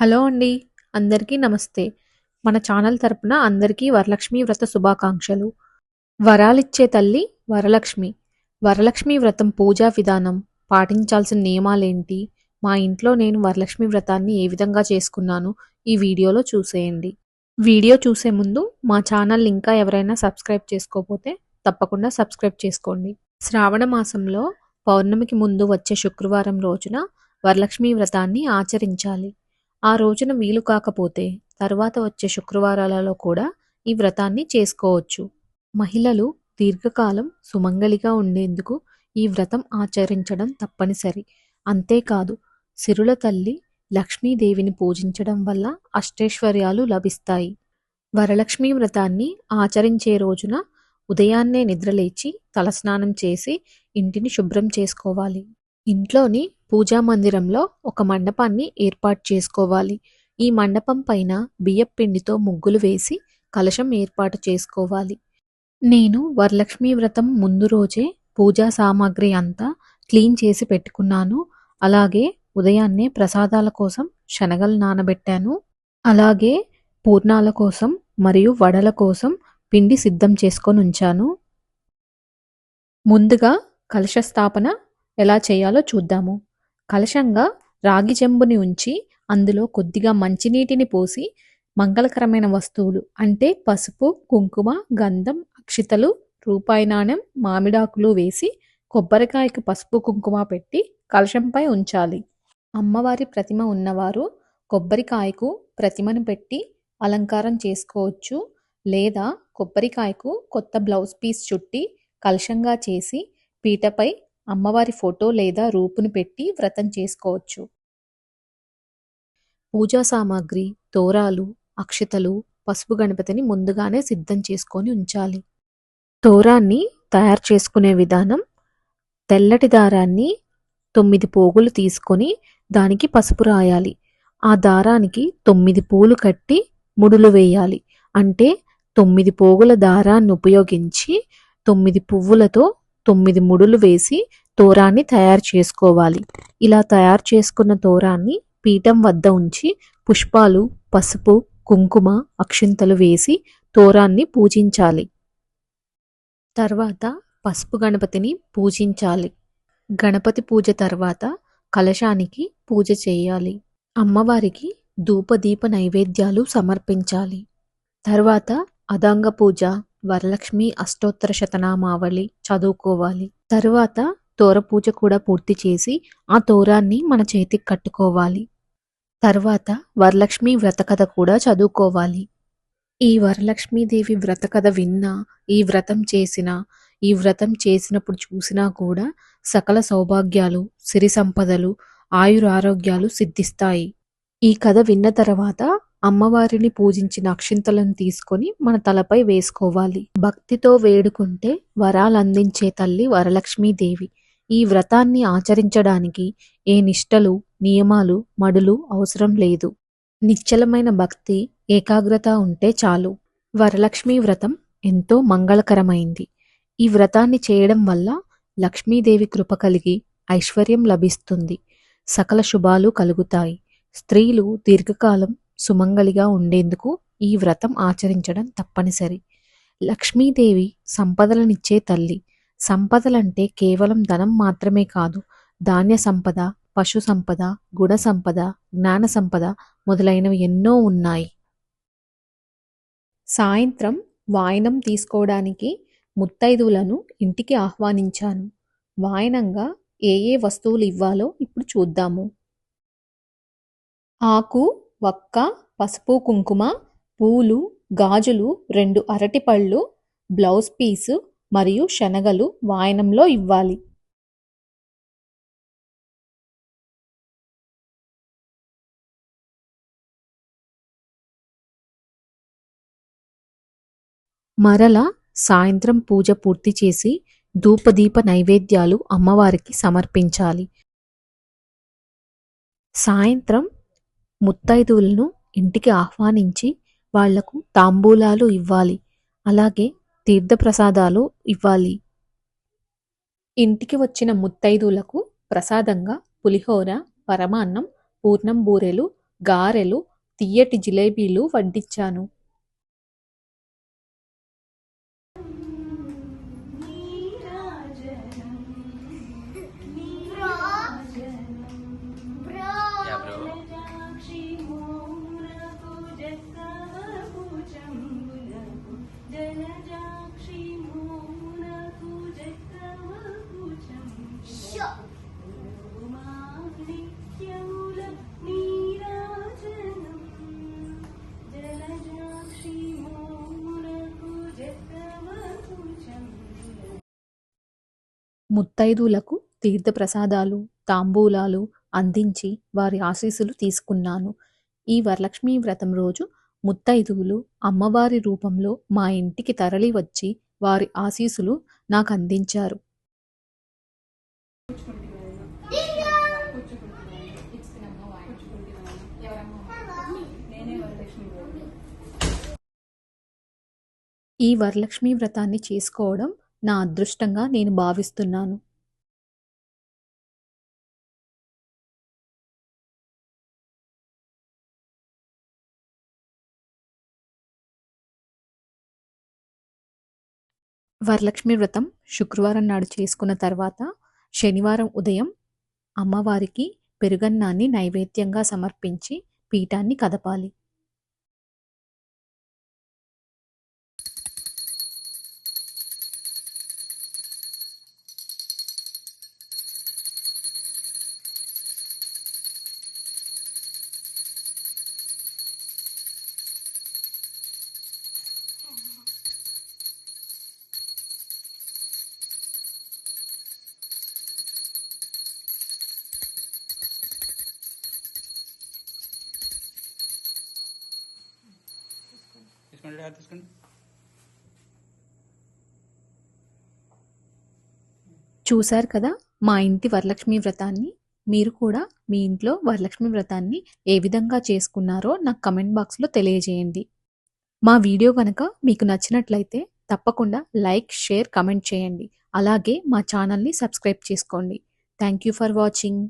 Hello అండి అందరికీ నమస్తే. మన ఛానల్ తరపున అందరికీ వరలక్ష్మి వ్రత శుభాకాంక్షలు. వరాలిచ్చే తల్లి వరలక్ష్మి. వరలక్ష్మి వ్రతం పూజా విధానం పాటించాల్సిన నియమాలేంటి? మా ఇంట్లో నేను వరలక్ష్మి వ్రతాన్ని ఏ విధంగా చేసుకున్నాను? ఈ వీడియోలో చూసేయండి. వీడియో చూసే ముందు మా ఛానల్ ఇంకా ఎవరైనా సబ్స్క్రైబ్ చేసుకోకపోతే తప్పకుండా సబ్స్క్రైబ్ చేసుకోండి. శ్రావణ మాసంలో పౌర్ణమికి ముందు వచ్చే శుక్రవారం రోజున వరలక్ష్మి వ్రతాన్ని ఆచరించాలి. ఆ రోజున వీలు కాకపోతే తర్వాత వచ్చే శుక్రవారాలలో కూడా ఈ వ్రతాన్ని చేసుకోవచ్చు. మహిళలు దీర్ఘకాలం సుమంగళిగా ఉండేందుకు ఈ వ్రతం ఆచరించడం తప్పనిసరి. అంతేకాదు సిరుల తల్లి లక్ష్మీదేవిని పూజించడం వల్ల అష్టైశ్వర్యాలు లభిస్తాయి. వరలక్ష్మి వ్రతాన్ని ఆచరించే రోజున ఉదయాన్నే నిద్రలేచి తలస్నానం చేసి ఇంటిని శుభ్రం చేసుకోవాలి. ఇంట్లోని పూజా మందిరంలో ఒక మండపాన్ని ఏర్పాటు చేసుకోవాలి. ఈ మండపం పైన బియ్యపు పిండితో ముగ్గులు వేసి కలశం ఏర్పాటు చేసుకోవాలి. నేను వరలక్ష్మి వ్రతం ముందు రోజే పూజా సామాగ్రి అంతా క్లీన్ చేసి పెట్టుకున్నాను. అలాగే ఉదయాన్నే ప్రసాదాల కోసం శనగలు నానబెట్టాను. అలాగే పూర్ణాల కోసం మరియు వడల కోసం పిండి సిద్ధం చేసుకొని ఉంచాను. ముందుగా కలశ స్థాపన ఎలా చేయాలో చూద్దాము. కలశంగా రాగి చెంబుని ఉంచి అందులో కొద్దిగా మంచినీటిని పోసి మంగళకరమైన వస్తువులు అంటే పసుపు కుంకుమ గంధం అక్షితలు రూపాయి నాణెం మామిడాకులు వేసి కొబ్బరికాయకు పసుపు కుంకుమ పెట్టి కలశంపై ఉంచాలి. అమ్మవారి ప్రతిమ ఉన్నవారు కొబ్బరికాయకు ప్రతిమను పెట్టి అలంకారం చేసుకోవచ్చు లేదా కొబ్బరికాయకు కొత్త బ్లౌజ్ పీస్ చుట్టి కలశంగా చేసి పీటపై అమ్మవారి ఫోటో లేదా రూపును పెట్టి వ్రతం చేసుకోవచ్చు. పూజా సామాగ్రి తోరాలు అక్షతలు పసుపు గణపతిని ముందుగానే సిద్ధం చేసుకొని ఉంచాలి. తోరాన్ని తయారు చేసుకునే విధానం తెల్లటి దారాన్ని తొమ్మిది పోగులు తీసుకొని దానికి పసుపు రాయాలి. ఆ దారానికి తొమ్మిది పూలు కట్టి ముడులు వేయాలి. అంటే తొమ్మిది పోగుల దారాన్ని ఉపయోగించి తొమ్మిది పువ్వులతో తొమ్మిది ముడులు వేసి తోరాన్ని తయారు చేసుకోవాలి. ఇలా తయారు చేసుకున్న తోరాన్ని పీఠం వద్ద ఉంచి పుష్పాలు పసుపు కుంకుమ అక్షింతలు వేసి తోరాన్ని పూజించాలి. తర్వాత పసుపు గణపతిని పూజించాలి. గణపతి పూజ తర్వాత కలశానికి పూజ చేయాలి. అమ్మవారికి ధూపదీప నైవేద్యాలు సమర్పించాలి. తర్వాత అదంగ పూజ వరలక్ష్మి అష్టోత్తర శతనామావళి చదువుకోవాలి. తరువాత తోర పూజ కూడా పూర్తి చేసి ఆ తోరాన్ని మన చేతికి కట్టుకోవాలి. తర్వాత వరలక్ష్మి వ్రతకథ కూడా చదువుకోవాలి. ఈ వరలక్ష్మీదేవి వ్రతకథ విన్నా ఈ వ్రతం చేసినా ఈ వ్రతం చేసినప్పుడు చూసినా కూడా సకల సౌభాగ్యాలు సిరి సంపదలు ఆయురారోగ్యాలు సిద్ధిస్తాయి. ఈ కథ విన్న తర్వాత అమ్మవారిని పూజించిన అక్షింతలను తీసుకొని మన తలపై వేసుకోవాలి. భక్తితో వేడుకుంటే వరాలు అందించే తల్లి వరలక్ష్మీదేవి. ఈ వ్రతాన్ని ఆచరించడానికి ఏ నిష్టలు నియమాలు మడులు అవసరం లేదు. నిశ్చలమైన భక్తి ఏకాగ్రత ఉంటే చాలు. వరలక్ష్మీ వ్రతం ఎంతో మంగళకరమైంది. ఈ వ్రతాన్ని చేయడం వల్ల లక్ష్మీదేవి కృప కలిగి ఐశ్వర్యం లభిస్తుంది. సకల శుభాలు కలుగుతాయి. స్త్రీలు దీర్ఘకాలం సుమంగళిగా ఉండేందుకు ఈ వ్రతం ఆచరించడం తప్పనిసరి. లక్ష్మీదేవి సంపదలనిచ్చే తల్లి. సంపదలంటే కేవలం ధనం మాత్రమే కాదు ధాన్య సంపద పశు సంపద గుణ సంపద జ్ఞాన సంపద మొదలైనవి ఎన్నో ఉన్నాయి. సాయంత్రం వాయనం తీసుకోవడానికి ముత్తైదువులను ఇంటికి ఆహ్వానించాను. వాయనంగా ఏ ఏ వస్తువులు ఇవ్వాలో ఇప్పుడు చూద్దాము. ఆకు వక్క పసుపు కుంకుమ పూలు గాజులు రెండు అరటిపళ్ళు బ్లౌజ్ పీసు మరియు శనగలు వాయనంలో ఇవ్వాలి. మరల సాయంత్రం పూజ పూర్తి చేసి ధూపదీప నైవేద్యాలు అమ్మవారికి సమర్పించాలి. సాయంత్రం ముత్తైదువులను ఇంటికి ఆహ్వానించి వాళ్ళకు తాంబూలాలు ఇవ్వాలి. అలాగే తీర్థప్రసాదాలు ఇవ్వాలి. ఇంటికి వచ్చిన ముత్తైదువులకు ప్రసాదంగా పులిహోర పరమాన్నం పూర్ణం బూరెలు గారెలు తియ్యటి జిలేబీలు వడ్డించాను ముత్తైదువులకు తీర్థప్రసాదాలు తాంబూలాలు అందించి వారి ఆశీస్సులు తీసుకున్నాను. ఈ వరలక్ష్మీ వ్రతం రోజు ముత్తైదువులు అమ్మవారి రూపంలో మా ఇంటికి తరలి వచ్చి వారి ఆశీస్సులు నాకు అందించారు. ఈ వరలక్ష్మీ వ్రతాన్ని చేసుకోవడం నా అదృష్టంగా నేను భావిస్తున్నాను. వరలక్ష్మి వ్రతం శుక్రవారం నాడు చేసుకున్న తర్వాత శనివారం ఉదయం అమ్మవారికి పెరుగన్నాన్ని నైవేద్యంగా సమర్పించి పీఠాన్ని కదపాలి. తీసుకోండి డాడీ తీసుకోండి చూశారు కదా మా ఇంటి వరలక్ష్మి వ్రతాన్ని? మీరు కూడా మీ ఇంట్లో వరలక్ష్మి వ్రతాన్ని ఏ విధంగా చేసుకున్నారో నాకు కమెంట్ బాక్స్లో తెలియజేయండి. మా వీడియో కనుక మీకు నచ్చినట్లయితే తప్పకుండా లైక్ షేర్ కమెంట్ చేయండి. అలాగే మా ఛానల్ని సబ్స్క్రైబ్ చేసుకోండి. Thank you for watching.